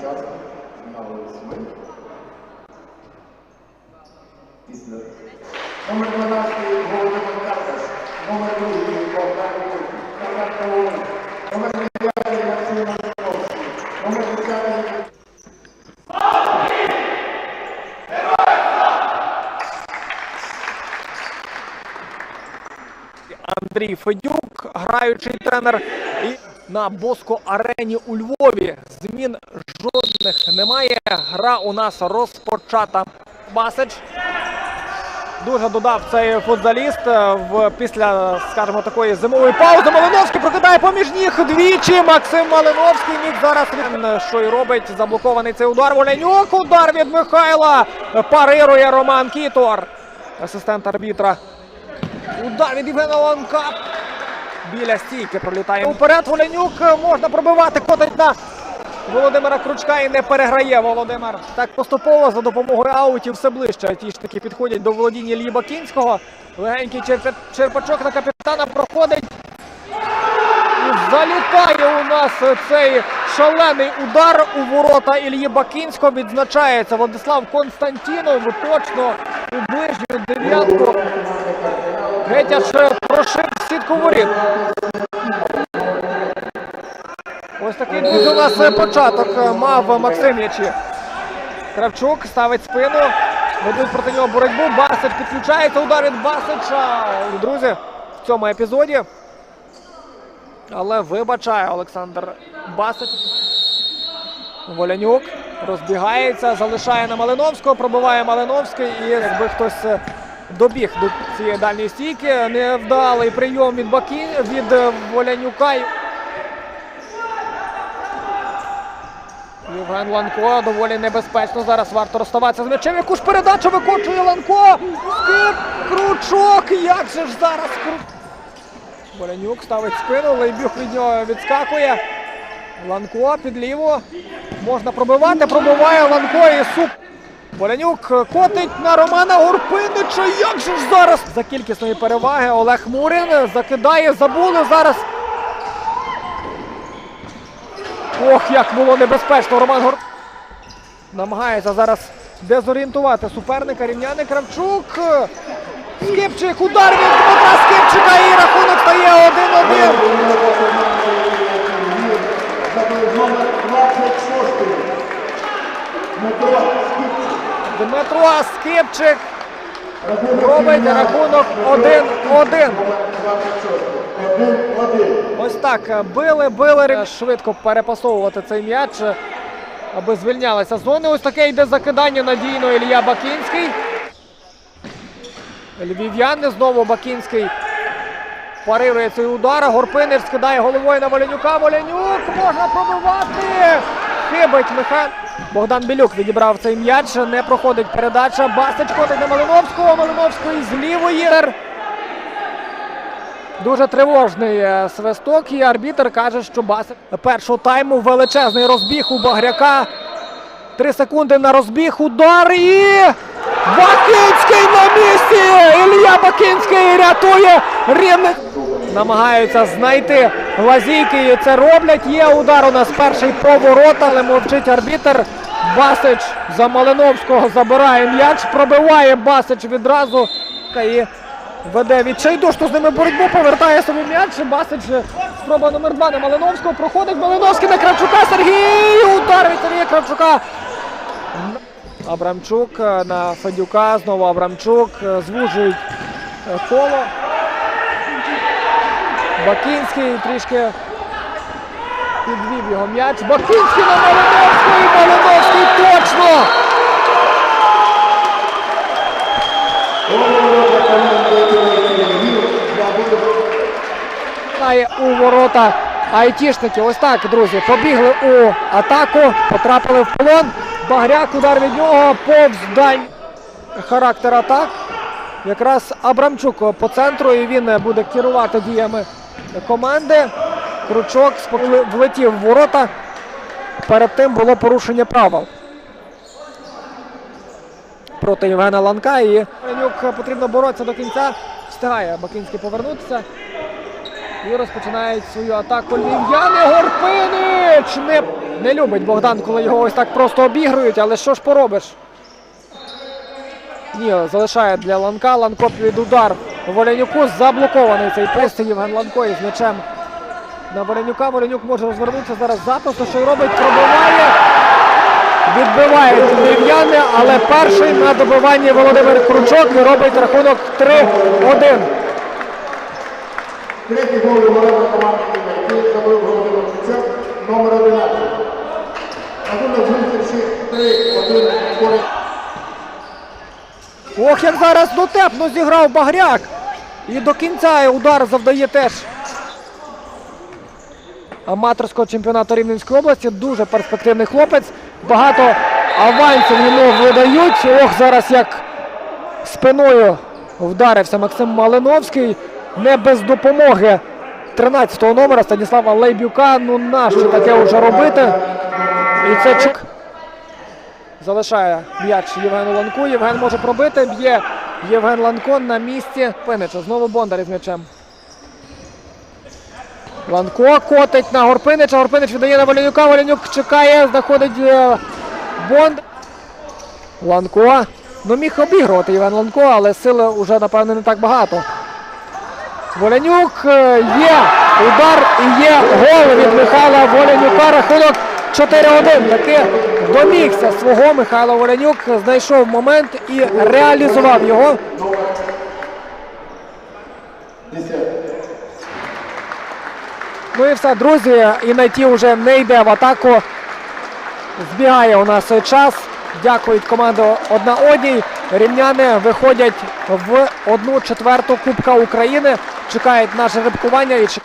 час на восьми. Після. Номер 12 Володимир Карпаш. Номер 2 Богдан Вуйк. Номер 3 Номер 9 Максим Машковський. Номер 10 Андрій Федюк, граючий тренер. На Боско арені у Львові змін жодних немає. Гра у нас розпочата. Басич дуже додав цей футзаліст е, в після, скажімо, такої зимової паузи. Малиновський прокидає поміж ніг двічі. Максим Малиновський міг зараз він що й робить. Заблокований цей удар. Воленюк. Удар від Михайла. Парирує Роман Кітор. Асистент арбітра. Удар від Євгена Ланка. Біля стійки пролітає. Уперед Воленюк можна пробивати. Котить на Володимира Кручка і не переграє Володимир. Так поступово за допомогою аутів все ближче. Атішники підходять до володіння Іллі Бакінського. Легенький черпа- черпачок на капітана проходить. І залітає у нас цей шалений удар у ворота Ільї Бакінського. Відзначається Владислав Константінов точно у ближню дев'ятку. Геть аж прошив сітку воріт. Ось такий друзі, у нас е, початок е, мав Максим Ячі. Кравчук ставить спину. Ведуть проти нього боротьбу. Басич підключається. Удар від Басича. Друзі, в цьому епізоді. Але вибачає Олександр Басич. Волянюк розбігається, залишає на Малиновського, пробиває Малиновський. І якби хтось е, добіг до цієї дальньої стійки, невдалий прийом від Бакі від е, Волянюка. Євген Ланко доволі небезпечно. Зараз варто розставатися з м'ячем. Яку ж передачу викочує Ланко. Скип, кручок. Як же ж зараз. Волянюк ставить спину, Лейбюх від нього відскакує. Ланко під ліву. Можна пробивати, пробиває Ланко і суп. Волянюк котить на Романа Горпинича. Як же ж зараз? За кількісної переваги Олег Мурин закидає, забули зараз. Ох, як було небезпечно. Роман Гор... Намагається зараз дезорієнтувати суперника. Рівняний Кравчук. Скипчик, удар від Дмитра Скипчика і рахунок стає 1-1. Забив номер 26. Дмитро. Скипчик робить рахунок 1-1. Номер 26. 1-1. Ось так били, били швидко перепасовувати цей м'яч, аби звільнялися зони. Ось таке йде закидання надійно Ілля Бакінський. Львів'яни знову Бакінський парирує цей удар. Горпинер скидає головою на Волянюка. Волянюк можна пробивати. Хибить Михайло. Богдан Білюк відібрав цей м'яч. Не проходить передача. Басич котить на Малиновського. Малиновський з лівої. Дуже тривожний е, свисток, і арбітр каже, що Басик першого тайму величезний розбіг у Багряка. Три секунди на розбіг, удар і Бакинський на місці! Ілля Бакинський рятує Рівне. Намагаються знайти лазійки і це роблять. Є удар у нас перший по ворота, але мовчить арбітр. Басич за Малиновського забирає м'яч, пробиває Басич відразу. І веде відчайдушну з ними боротьбу, повертає собі м'яч. Басич спроба номер два на Малиновського. Проходить Малиновський на Кравчука. Сергій! Удар від Сергія Кравчука. Абрамчук е, на Федюка. Знову Абрамчук. е, Звужують е, коло. Бакінський трішки підвів його м'яч. Бакінський на Малиновського і Малиновський точно! У ворота айтішники. Ось так, друзі, побігли у атаку, потрапили в полон. Багряк, удар від нього, повз дань характер атак. Якраз Абрамчук по центру і він буде керувати діями команди. Кручок влетів в ворота. Перед тим було порушення правил. Проти Євгена Ланка і Ленюк потрібно боротися до кінця. Встигає Бакинський повернутися. І розпочинають свою атаку львів'яни. Горпинич! Не Не любить Богдан, коли його ось так просто обігрують, але що ж поробиш? Ні, залишає для Ланка. Ланко під удар Волянюку. Заблокований цей пост. Євген Ланко із м'ячем на Воленюка. Воленюк може розвернутися зараз запросто, що й робить, пробиває. Відбиває дерев'яне, але перший на добиванні Володимир Кручок робить рахунок 3-1. Третій гол ворота команди «Юнайтед» забив Володимир Кучак, номер 11. Рахунок зустрічі 3-1 на користь Ох, як зараз дотепно зіграв Багряк. І до кінця удар завдає теж аматорського чемпіонату Рівненської області. Дуже перспективний хлопець. Багато авансів йому видають. Ох, зараз як спиною вдарився Максим Малиновський. Не без допомоги 13-го номера Станіслава Лейбюка. Ну нащо таке вже робити? І це чек. Залишає м'яч Євгену Ланку. Євген може пробити. Б'є Євген Ланко на місці Пинича. Знову Бондар із м'ячем. Ланко котить на Горпинича. Горпинич віддає на Валянюка. Валянюк чекає, знаходить е, Бондар. Ланко. Ну міг обігрувати Євген Ланко, але сили вже, напевно, не так багато. Волянюк е, є удар і є гол від Михайла Волянюка. Рахунок 4-1. Таки домігся свого Михайло Волянюк, знайшов момент і реалізував його. Ну і все, друзі. І найті вже не йде в атаку. Збігає у нас час. Дякують команду одна одній. Рівняни виходять в одну четверту Кубка України. Чекають наше рибкування і чекають.